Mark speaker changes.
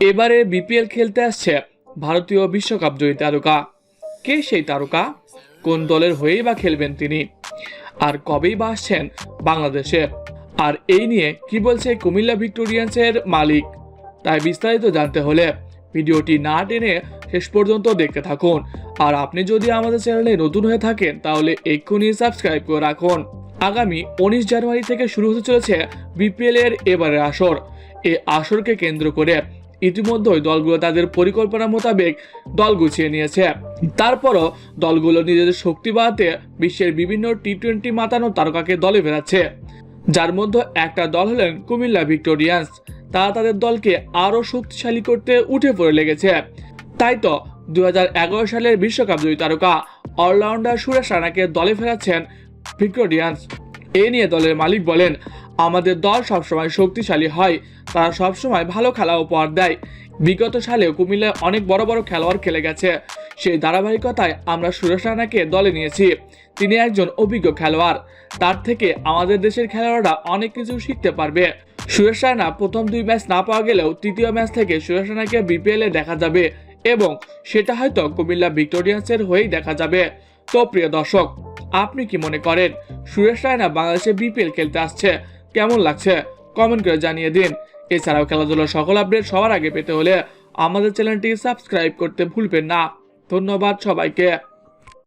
Speaker 1: এবারে বিপিএল খেলতে আসছে ভারতীয় বিশ্বকাপ জয়ী তারকা। কে সেই তারকা? কোন দলের হয়েই বা খেলবেন তিনি? আর কবেই বা আসছেন বাংলাদেশে? আর এই নিয়ে কি বলছে কুমিল্লা ভিক্টোরিয়ান্সের মালিক? তাই বিস্তারিত জানতে হলে ভিডিওটি না টেনে শেষ পর্যন্ত দেখতে থাকুন। আর আপনি যদি আমাদের চ্যানেলে নতুন হয়ে থাকেন, তাহলে এক্ষুনি সাবস্ক্রাইব করে রাখুন। আগামী উনিশ জানুয়ারি থেকে শুরু হতে চলেছে বিপিএল এর এবারের আসর। এ আসরকে কেন্দ্র করে ইতিমধ্যেই দলগুলো তাদের পরিকল্পনা মোতাবেক দল গুছিয়ে নিয়েছে। তারপরও দলগুলো নিজেদের শক্তি বাড়াতে বিশ্বের বিভিন্ন টি টোয়েন্টি মাতানো তারকাকে দলে ফেরাচ্ছে। যার মধ্যে একটা দল হলেন কুমিল্লা ভিক্টোরিয়ান্স। তারা তাদের দলকে আরও শক্তিশালী করতে উঠে পড়ে লেগেছে। তাই তো দুই হাজার এগারো সালের বিশ্বকাপ জয়ী তারকা অলরাউন্ডার সুরেশ রানাকে দলে ফেরাচ্ছেন ভিক্টোরিয়ান্স। এ নিয়ে দলের মালিক বলেন আমাদের দল সবসময় শক্তিশালী হয়, তারা সবসময় ভালো খেলা উপহার দেয়। বিগত সালেও কুমিল্লায় অনেক বড় বড় খেলোয়াড় খেলে গেছে। সেই ধারাবাহিকতায় আমরা সুরেশ রানাকে দলে নিয়েছি। তিনি একজন অভিজ্ঞ খেলোয়াড়। তার থেকে আমাদের দেশের খেলোয়াড়রা অনেক কিছু শিখতে পারবে। সুরেশ রানা প্রথম দুই ম্যাচ না পাওয়া গেলেও তৃতীয় ম্যাচ থেকে সুরেশ রানাকে বিপিএল এ দেখা যাবে এবং সেটা হয়তো কুমিল্লা ভিক্টোরিয়ান্সের হয়েই দেখা যাবে। তো প্রিয় দর্শক, আপনি কি মনে করেন, সুরেশ রায়না বাংলাদেশে বিপিএল খেলতে আসছে? কেমন লাগছে কমেন্ট করে জানিয়ে দিন। এছাড়াও খেলাধুলার সকল আপডেট সবার আগে পেতে হলে আমাদের চ্যানেলটি সাবস্ক্রাইব করতে ভুলবেন না। ধন্যবাদ সবাইকে।